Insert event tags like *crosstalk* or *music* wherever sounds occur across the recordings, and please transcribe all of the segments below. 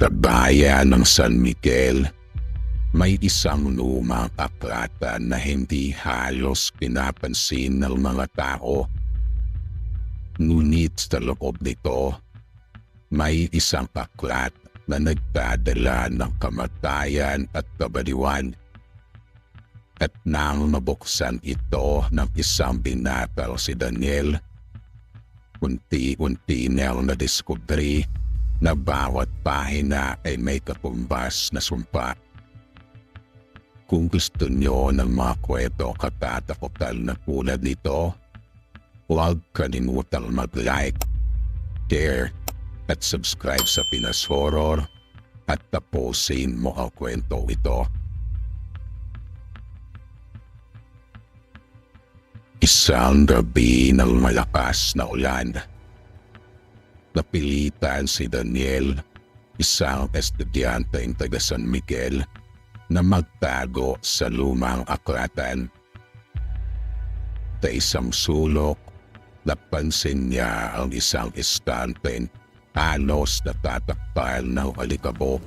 Sa bayan ng San Miguel, may isang lumang aklatan na hindi halos pinapansin ng mga tao. Ngunit sa loob nito, may isang aklat na nagdadala ng kamatayan at kabaliwan. At nang mabuksan ito ng isang binatal si Daniel, unti-unti niyang nadiskubre na bawat pahina ay may katumbas na sumpa. Kung gusto nyo ng mga kwento katatakutan na tulad nito, huwag kalimutang mag-like, share, at subscribe sa Pinas Horror at tapusin mo ang kwento ito. Isang gabi ng malakas na ulan. Napilitan si Daniel, isang estudyanteng taga San Miguel, na magtago sa lumang aklatan. Sa isang sulok, napansin niya ang isang estante halos natatakpan ng alikabok.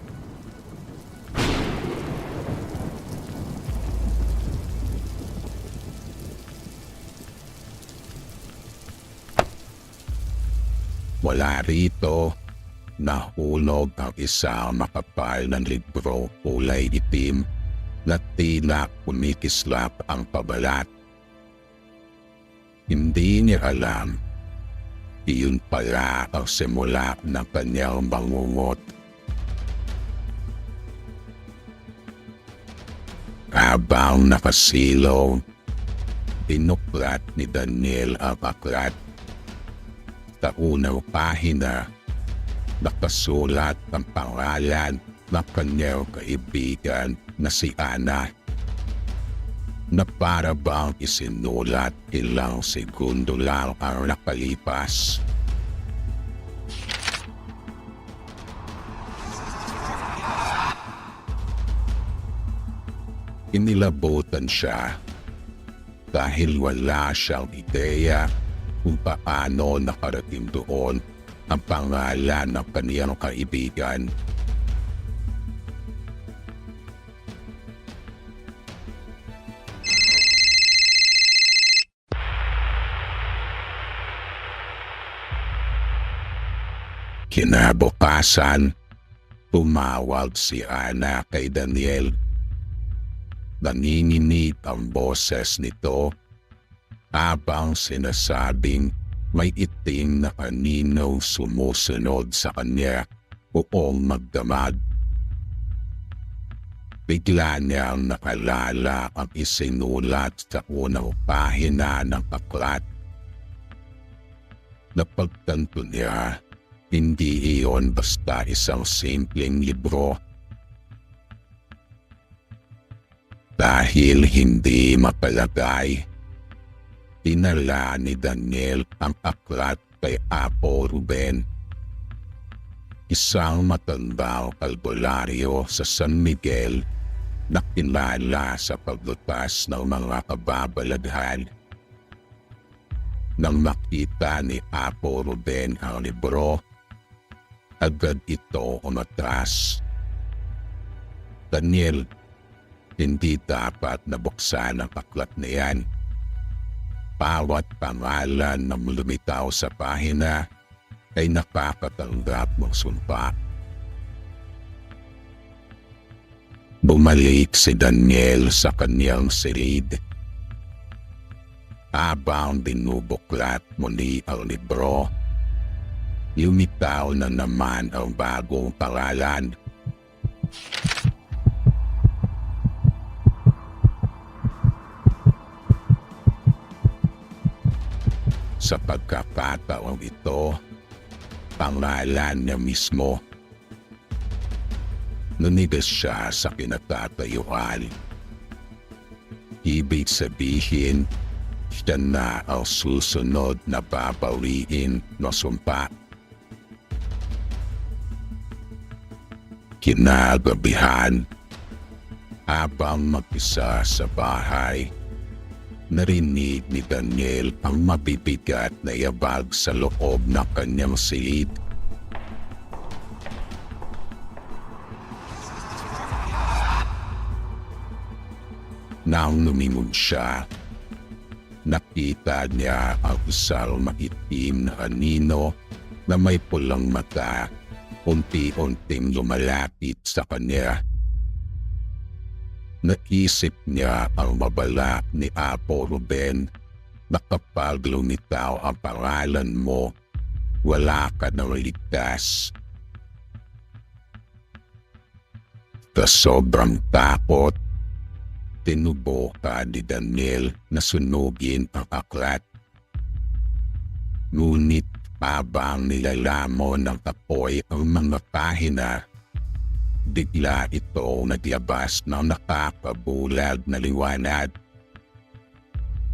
Wala rito. Nahulog ang isang makapal ng libro kulay itim na tila kumikislap ang pabalat. Hindi niya alam. Iyon pala ang simula ng kanyang bangungot. Habang nakasilaw, pinuklat ni Daniel ang aklat sa unang pahina, nakasulat ang pangalan ng kanyang kaibigan na si Ana na para bang isinulat ilang segundo lang ang nakalipas. Inilabutan siya dahil wala siyang ideya kung paano nakarating doon ang pangalan ng kaniyang kaibigan. Kinabukasan, tumawag si Ana kay Daniel. Naninginit ang boses nito habang sinasabing may itim na kanino sumusunod sa kanya buong magdamag. Bigla niyang nakalala ang isinulat sa unang pahina ng aklat. Napagtanto niya, hindi iyon basta isang simpleng libro. Dahil hindi mapalagay, Tinala ni Daniel ang aklat kay Apo Ruben. Isang matandang kalbularyo sa San Miguel na kilala sa paglutas ng mga kababalaghan. Nang makita ni Apo Ruben ang libro, agad ito umatras. Daniel, hindi dapat nabuksan ang aklat na yan bawat pangalan na lumitaw sa pahina ay nakakatanggap ng sumpa. Bumalik si Daniel sa kanyang silid. Habang binubuklat muli ang libro, lumitaw na naman ang bagong pangalan. Sa pagkakataong ito, pangalan niya mismo. Nunigas siya sa kinatatayuan. Ibig sabihin, siya na ang susunod na babaliin no sumpa. Kinagabihan, habang mag-isa sa bahay, narinig ni Daniel ang mabibigat na yabag sa loob ng kanyang silid. Nang lumingon siya, nakita niya ang usal maitim na anino na may pulang mata unti-unting lumalapit sa kanya. Naisip niya ang mabala ni Apo Ruben na kapag lumitaw ang pangalan mo, wala ka na maligtas. Sa sobrang takot, tinubo ka ni Daniel na sunugin ang aklat. Ngunit habang nilalamon ng tapoy ang mga pahina, bigla ito nagyabas ng nakakabulag na liwanag.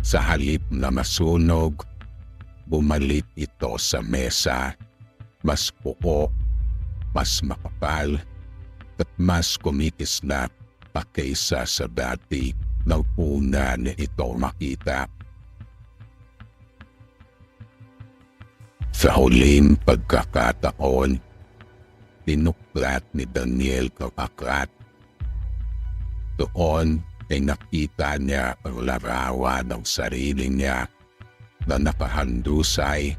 Sa halip na masunog, bumalik ito sa mesa, mas puko, mas makapal, at mas kumikislap pa kaysa sa dati nang una ito makita. Sa huling pagkakataon, tinuklat ni Daniel ang aklat. Doon ay nakita niya ang larawan ng sarili niya na nakahandusay,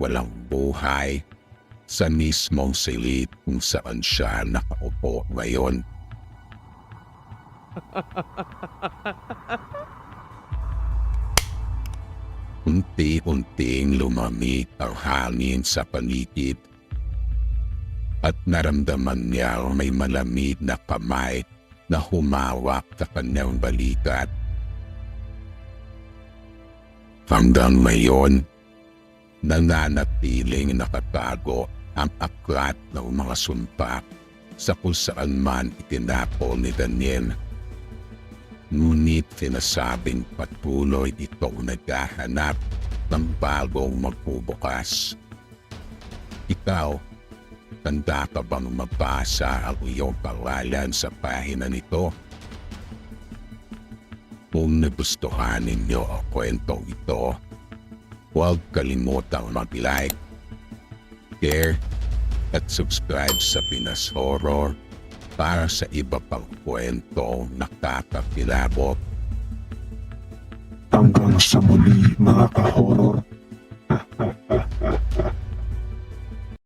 walang buhay, sa mismong silid kung saan siya nakaupo ngayon. *laughs* Unti-unting lumamig ang hangin sa paligid at naramdaman niya may malamig na kamay na humawak sa kanyang balikat. Hanggang ngayon, nananatiling nakatago ang aklat ng mga sumpa sa kung saan man itinapon ni Daniel. Ngunit sinasabing patuloy itong naghahanap ng bagong magbubukas. Ikaw, tanda ka bang mabasa ang iyong pangalan sa pahina nito? Kung nagustuhan ninyo ang kwentong ito, huwag kalimutang mag-like, share, at subscribe sa Pinas Horror para sa iba pang kwento nakakakilabot. Hanggang sa muli mga ka-horror. *laughs*